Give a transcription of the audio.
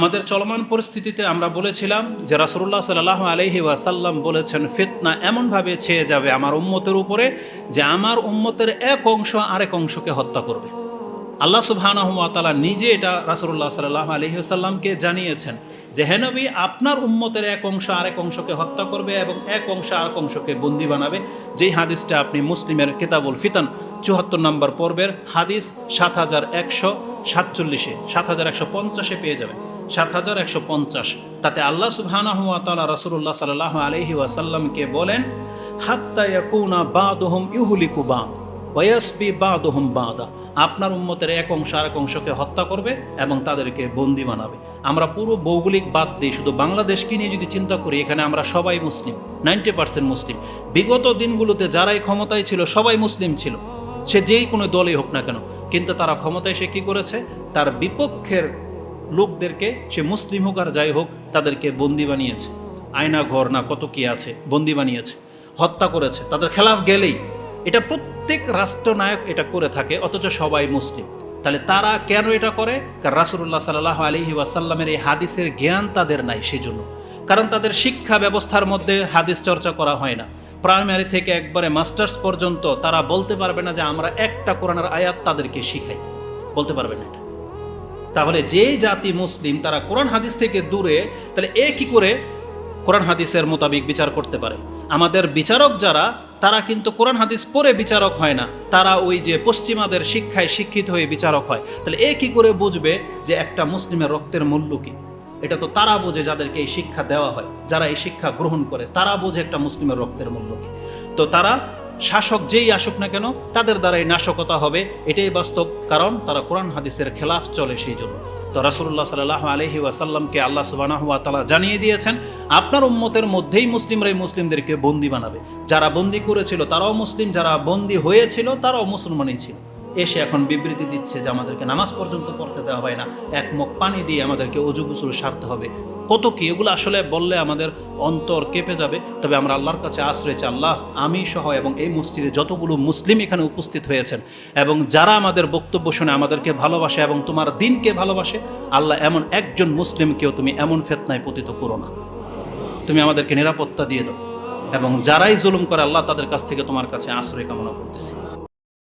আমাদের চলমান পরিস্থিতিতে আমরা বলেছিলাম যে রাসুল্লাহ সাল্লাহ আলহি ওয়াসাল্লাম বলেছেন, ফিতনা এমনভাবে ছেয়ে যাবে আমার উম্মতের উপরে যে আমার উম্মতের এক অংশ আরেক অংশকে হত্যা করবে। আল্লাহ সুবহানাহুয়াতালা নিজে এটা রাসুল্লাহ সাল্লাহ আলহি আসাল্লামকে জানিয়েছেন যে হেনবি আপনার উম্মতের এক অংশ আরেক অংশকে হত্যা করবে এবং এক অংশ আরেক অংশকে বন্দি বানাবে। যেই হাদিসটা আপনি মুসলিমের কেতাবুল ফিতান চুয়াত্তর নম্বর পর্বের হাদিস সাত হাজার একশো সাতচল্লিশে, সাত হাজার একশো পঞ্চাশে পেয়ে যাবেন। সাত হাজার একশো পঞ্চাশ। তাতে আল্লাহ সুবহানাহুয়া তালা রসুল্লাহ সাল্লাহ আলহি ওয়াসাল্লামকে বলেন আপনার উম্মতের এক অংশ আরেক অংশকে হত্যা করবে এবং তাদেরকে বন্দি বানাবে। আমরা পুরো ভৌগোলিক বাদ দিই শুধু বাংলাদেশকে নিয়ে যদি চিন্তা করি, এখানে আমরা সবাই মুসলিম, নাইনটি পার্সেন্ট মুসলিম। বিগত দিনগুলোতে যারাই ক্ষমতায় ছিল, সবাই মুসলিম ছিল। সে যেই কোনো দলই হোক না কেন, কিন্তু তারা ক্ষমতায় সে কী করেছে? তার বিপক্ষের লোকদেরকে, সে মুসলিম হোক আর যাই হোক, তাদেরকে বন্দি বানিয়েছে। আয়না ঘর না কত কি আছে, বন্দি বানিয়েছে, হত্যা করেছে, তাদের খেলাফ গেলেই। এটা প্রত্যেক রাষ্ট্রনায়ক এটা করে থাকে, অথচ সবাই মুসলিম। তাহলে তারা কেন এটা করে? কারণ রাসুল্লাহ সাল্লাহ আলহি ওয়াসাল্লামের এই হাদিসের জ্ঞান তাদের নাই সেই জন্য কারণ তাদের শিক্ষা ব্যবস্থার মধ্যে হাদিস চর্চা করা হয় না। প্রাইমারি থেকে একবারে মাস্টার্স পর্যন্ত তারা বলতে পারবে না যে আমরা একটা কোরআনের আয়াত তাদেরকে শিখাই। বলতে পারবে না এটা। তাহলে যে জাতি মুসলিম তারা কোরআন হাদিস থেকে দূরে, তাহলে এ কি করে কোরআন হাদিসের মোতাবিক বিচার করতে পারে? আমাদের বিচারক যারা, তারা কিন্তু কোরআন হাদিস পড়ে বিচারক হয় না। তারা ওই যে পশ্চিমাদের শিক্ষায় শিক্ষিত হয়ে বিচারক হয়। তাহলে এ কি করে বুঝবে যে একটা মুসলিমের রক্তের মূল্য কি? এটা তো তারা বোঝে যাদেরকে এই শিক্ষা দেওয়া হয়, যারা এই শিক্ষা গ্রহণ করে, তারা বোঝে একটা মুসলিমের রক্তের মূল্য কি। তো তারা শাসক যেই আসুক না কেন, তাদের দ্বারাই নাশকতা হবে, এটাই বাস্তব, কারণ তারা কোরআন হাদিসের খেলাফ চলে সেই জন্য। তো রাসুল্লাহ সাল্লাহ আলহি ওয়াসাল্লামকে আল্লাহ সুবাহ তালা জানিয়ে দিয়েছেন, আপনার উম্মতের মধ্যেই মুসলিমরাই মুসলিমদেরকে বন্দি বানাবে। যারা বন্দি করেছিল তারাও মুসলিম, যারা বন্দি হয়েছিল তারাও মুসলমানই ছিল। এসে এখন বিবৃতি দিচ্ছে যে আমাদেরকে নামাজ পর্যন্ত পড়তে দেওয়া হয় না। এক মুখ পানি দিয়ে আমাদেরকে অজু গুসুল সারতে হবে। কত কি? এগুলো আসলে বললে আমাদের অন্তর কেঁপে যাবে। তবে আমরা আল্লাহর কাছে আশ্রয় চাই। আল্লাহ, আমি সহ এবং এই মসজিদে যতগুলো মুসলিম এখানে উপস্থিত হয়েছেন এবং যারা আমাদের বক্তব্য শুনে আমাদেরকে ভালোবাসে এবং তোমার দিনকে ভালোবাসে, আল্লাহ এমন একজন মুসলিমকেও তুমি এমন ফেতনায় পতিত করো না। তুমি আমাদেরকে নিরাপত্তা দিয়ে দাও এবং যারাই জুলুম করে, আল্লাহ তাদের কাছ থেকে তোমার কাছে আশ্রয় কামনা করতেছি।